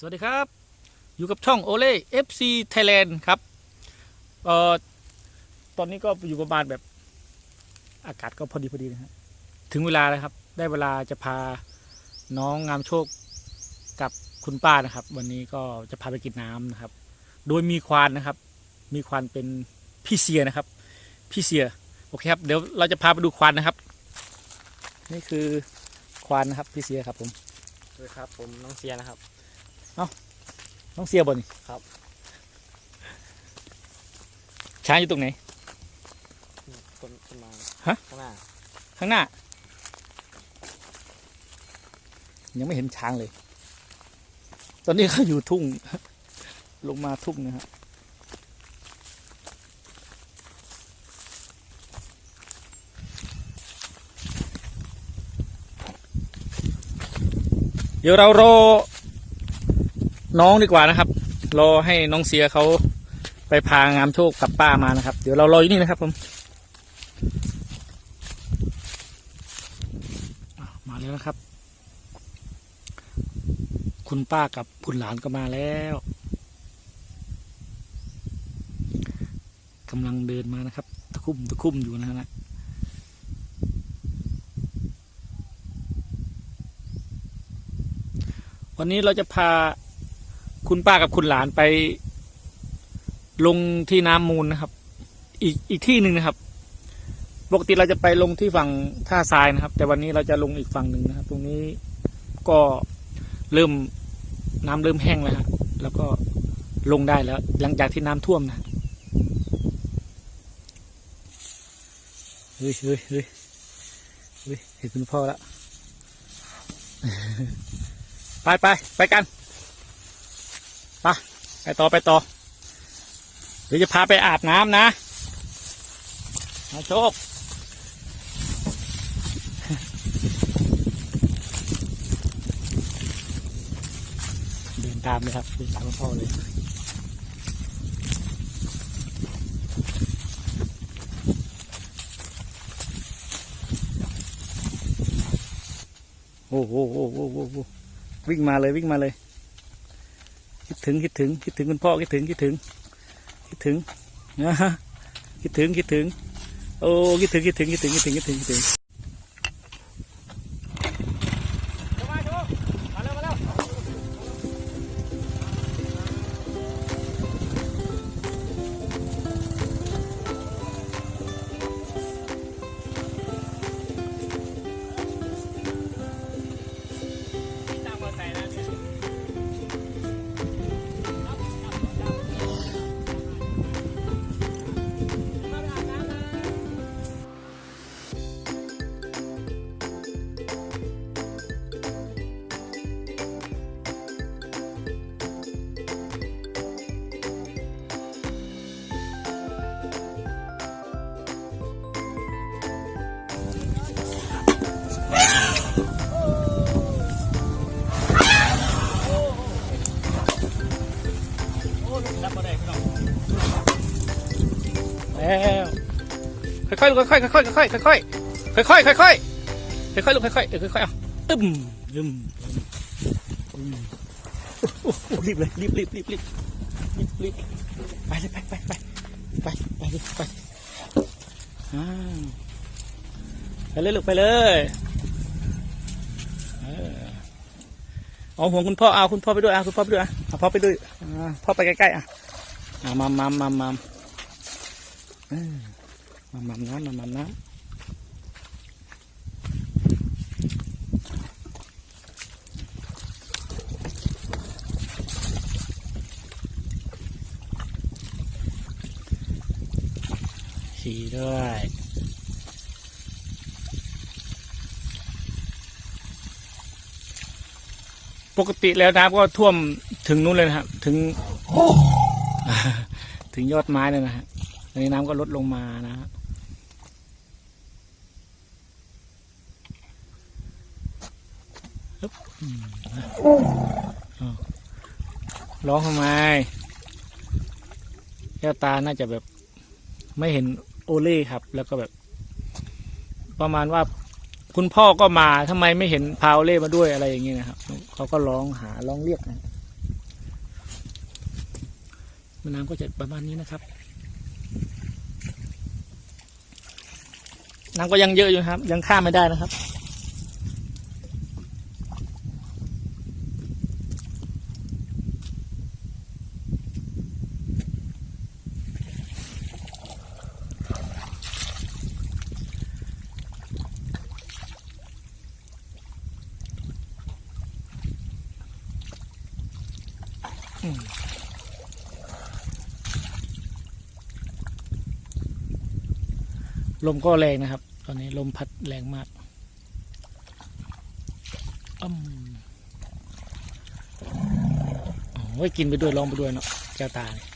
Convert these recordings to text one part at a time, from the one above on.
สวัสดีครับ อยู่กับช่องโอเล่ FC Thailand ครับเอ่อตอนนี้ก็อยู่ประมาณแบบอากาศก็พอดีพอดีนะฮะถึงเวลาแล้วครับ ได้เวลาจะพาน้องงามโชคกับคุณป้านะครับ วันนี้ก็จะพาไปกินน้ำนะครับ โดยมีควานนะครับ มีควานเป็นพี่เสียนะครับ พี่เสียโอเคครับเดี๋ยวเราจะพาไปดูควานนะครับ นี่คือควานนะครับพี่เสียครับผม สวัสดีครับผมน้องเซียนะครับ น้องเสียบนครับ ช้างอยู่ตรงไหน ต้นต้นไม้ฮะ ข้างหน้าข้างหน้า ยังไม่เห็นช้างเลย ตอนนี้เขาอยู่ทุ่ง ลงมาทุ่งนะครับเดี๋ยวเรารอ น้องดีกว่านะครับ รอให้น้องเสียเขาไปพางามโชคกับป้ามานะครับ เดี๋ยวเรารออยู่นี่นะครับผมมาแล้วนะครับ คุณป้ากับคุณหลานก็มาแล้วกำลังเดินมานะครับ ตะคุ่มตะคุ่มอยู่นะฮะวันนี้เราจะพา คุณป้ากับคุณหลานไป ลงที่น้ำมูลนะครับ อีกอีกที่หนึ่งนะครับ ปกติเราจะไปลงที่ฝั่งท่าทรายนะครับ แต่วันนี้เราจะลงอีกฝั่งหนึ่งนะครับ ตรงนี้ก็เริ่มน้ำเริ่มแห้งแล้วฮะแล้วก็ลงได้แล้ว หลังจากที่น้ำท่วมนะเฮ้ยเฮ้ยเฮ้ยเฮ้ยเห็นคุณพ่อแล้ว ไปไปไปกัน ไปไปต่อไปต่อเดี๋ยวจะพาไปอาบน้ำนะมาโชคเดินตามเลยครับเดินตามพ่อเลยโอ้โหโอ้โหโอ้โหวิ่งมาเลยวิ่งมาเลย ถึงคิดถึงคิดถึงคุณพ่อคิดถึงคิดถึงคิดถึงนะฮะคิดถึงคิดถึง โอ้คิดถึงคิดถึงคิดถึงคิดถึงคิดถึงคิดถึง ค่อยๆค่อยๆค่อยๆค่อยๆค่อยๆค่อยๆค่อยๆค่อยๆลูกค่อยๆเออค่อยๆเอาตึมตึมตึมโอ้โหรีบเลยรีบรีบรีบรีบรีบรีบไปเลยไปไปไปไปไปเลยไปไปเลยลูกไปเลยเออเอาห่วงคุณพ่อเอาคุณพ่อไปด้วยเอาคุณพ่อไปด้วยอะเอาพ่อไปด้วยพ่อไปใกล้ๆอะอ่ามามามามาม มามัมน้ำมามัมน้ำขี่ด้วยปกติแล้วน้ำก็ท่วมถึงนู้นเลยนะครับ ถึงถึงยอดไม้เลยนะฮะตอนนี้น้ำก็ลดลงมานะฮะฮึบอืมนะอ้าว ร้องทำไมแก้วตาน่าจะแบบ ไม่เห็นโอเล่ครับ แล้วก็แบบ ประมาณว่าคุณพ่อก็มาทำไมไม่เห็นพาโอเล่มาด้วยอะไรอย่างเงี้ยนะครับเขาก็ร้องหาร้องเรียกนะแม่น้ำก็จะประมาณนี้นะครับน้ำก็ยังเยอะอยู่ครับ ยังข้ามไม่ได้นะครับ ลมก็แรงนะครับ ตอนนี้ลมพัดแรงมากอืมโอ้ยกินไปด้วยร้องไปด้วยเนาะแก้วตาเนี่ย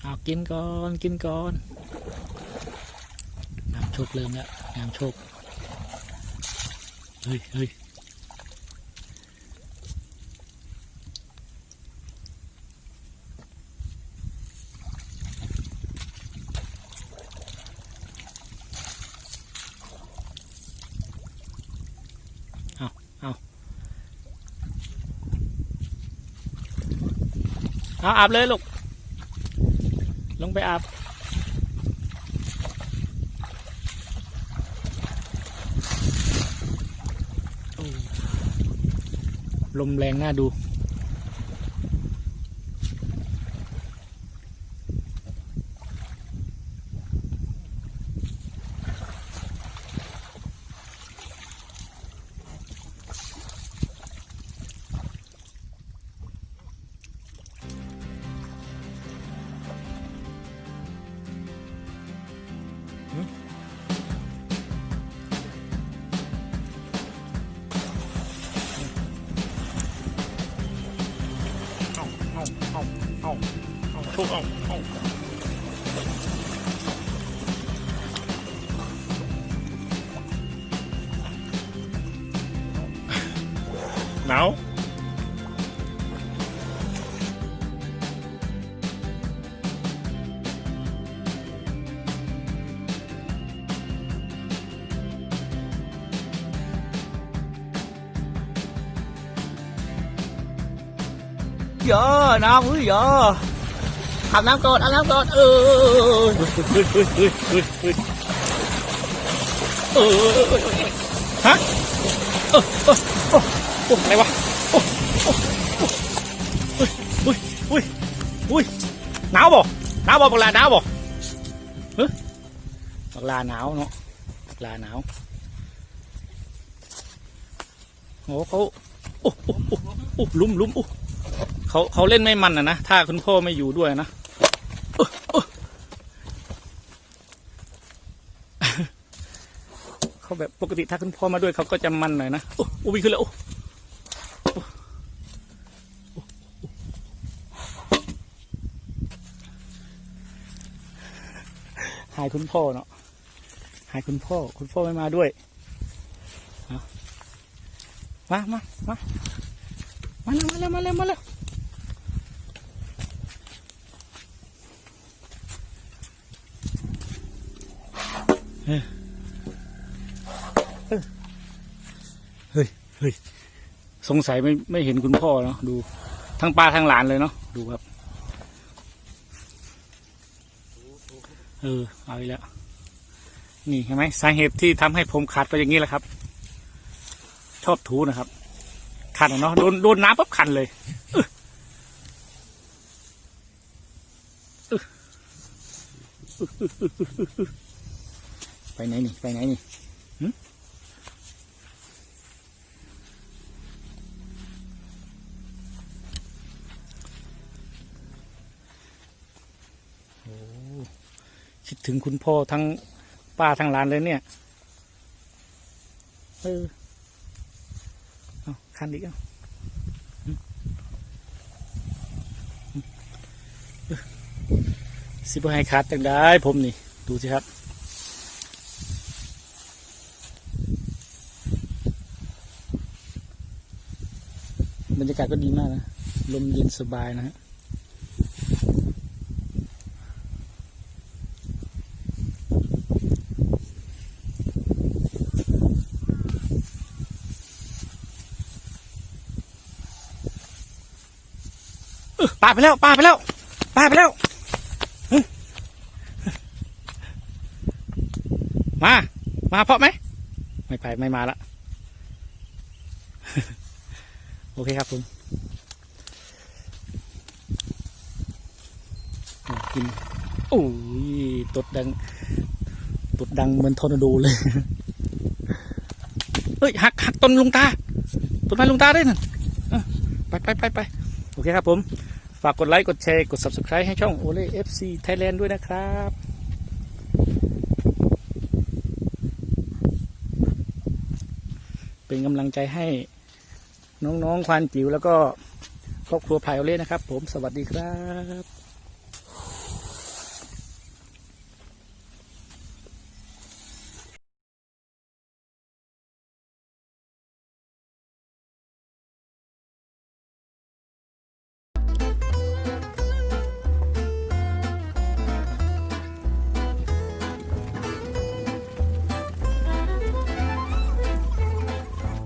เอากินก่อนกินก่อนน้ำโชคเริ่มแล้วน้ำโชคเฮ้ยเฮ้ย เอาอาบเลยลูก ลงไปอาบ ลมแรงน่าดู เอาเอาเอาเอาเอาทุกเอาเอาหนาวเยอะน้ำเฮ้ยเยอะอาบน้ เขาเขาเล่นไม่มันนะนะ ถ้าคุณพ่อไม่อยู่ด้วยนะเขาแบบปกติถ้าคุณพ่อมาด้วยเขาก็จะมันหน่อยนะอ้โอ้วิ่งขึ้นแล้วหายคุณพ่อเนาะหายคุณพ่อ คุณพ่อไม่มาด้วยมามามามาเร็มาเร็วมาเร็วมาเร็ว เฮ้ยเฮ้ยสงสัยไม่ไม่เห็นคุณพ่อเนาะดูทั้งป้าทั้งหลานเลยเนาะดูครับ เออเอาอีกแล้ว นี่เห็นไหมสาเหตุที่ทำให้ผมขาดก็อย่างนี้แหละครับ ชอบถูนะครับขันเนาะโดนโดนน้ำปั๊บขันเลยอึ๊ะอึ๊ะอึ๊ ไปไหนนี่ ไปไหนนี่คิดถึงคุณพ่อทั้งป้าทั้งหลานเลยเนี่ย เออเอาคันอีกเอาหึหึเอสิบให้ขาดจังได้ผมนี่ ดูสิครับ บรรยากาศก็ดีมากนะ ลมเย็นสบายนะฮะปลาไปแล้วปลาไปแล้วปลาไปแล้วมา มาเพาะไหม ไม่ไปไม่มาละ โอเคครับผมอะกินโอ้ยตดดังตดดังเหมือนทอร์นาโดเลยเฮ้ยหักหักต้นลุงตาต้นไม้ลุงตาได้นั่นอะไปไปไปไปโอเคครับผม ฝากกดไลค์ กดแชร์ กด subscribe ให้ช่องโอเล่ FC Thailand ด้วยนะครับเป็นกำลังใจให้ น้องๆควานจิ๋วแล้วก็ครอบครัวพายโอเล่นะครับ ผมสวัสดีครับ